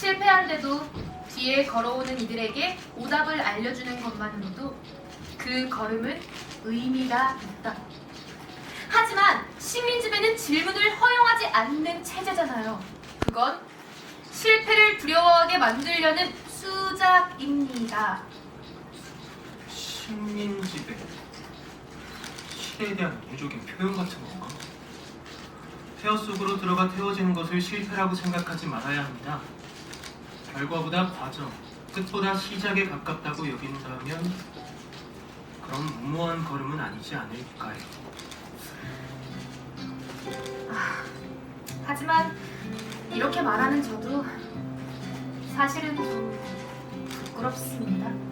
실패한데도 뒤에 걸어오는 이들에게 오답을 알려주는 것만으로도 그 걸음은 의미가 있다. 하지만 식민지배는 질문을 허용하지 않는 체제잖아요. 그건 실패를 두려워하게 만들려는 수작입니다. 식민지배 시대에 대한 민족인 표현 같은 건가? 폐허 속으로 들어가 태워지는 것을 실패라고 생각하지 말아야 합니다. 결과보다 과정, 끝보다 시작에 가깝다고 여긴다면 그럼 무모한 걸음은 아니지 않을까요? 하지만 이렇게 말하는 저도 사실은 좀 부끄럽습니다.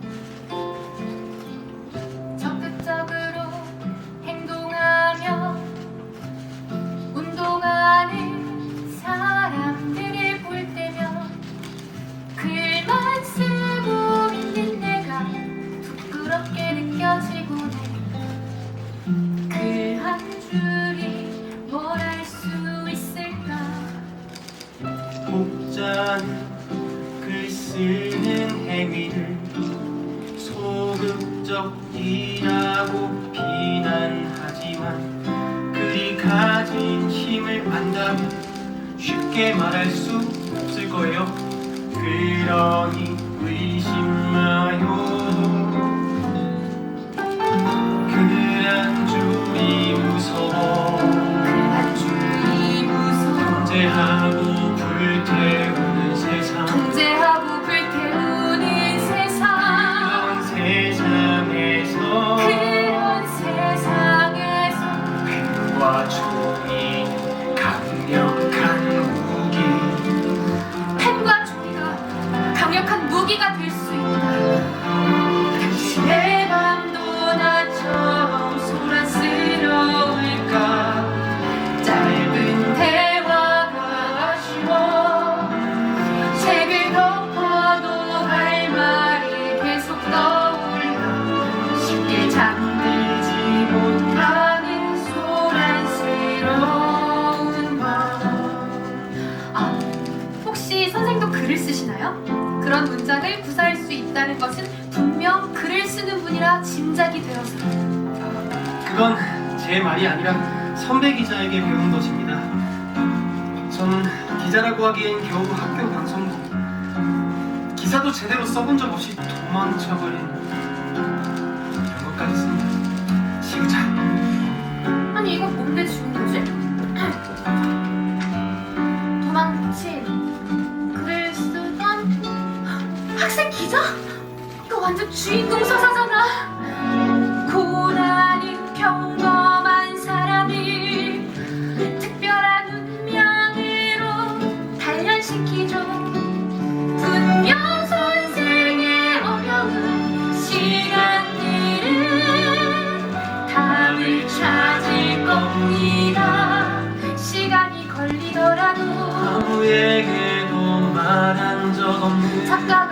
행위를 소극적이라고 비난하지만 글이 가진 힘을 안다면 쉽게 말할 수 없을 거예요. 그러니 의심 마요. 그한 줄이 무서워. 그한 줄이 무서워 통제하고 그런 문장을 구사할 수 있다는 것은 분명 글을 쓰는 분이라 짐작이 되어서. 그건 제 말이 아니라 선배 기자에게 배운 것입니다. 전 기자라고 하기엔 겨우 학교 방송국. 기사도 제대로 써본 적 없이 도망쳐버린 기자? 이거 완전 주인공 서사잖아 고난은 평범한 사람을 특별한 운명으로 단련시키죠 분명 선생의 어려운 시간들은 답을 찾을 겁니다. 시간이 걸리더라도 아무에게도 말한 적 없는 작가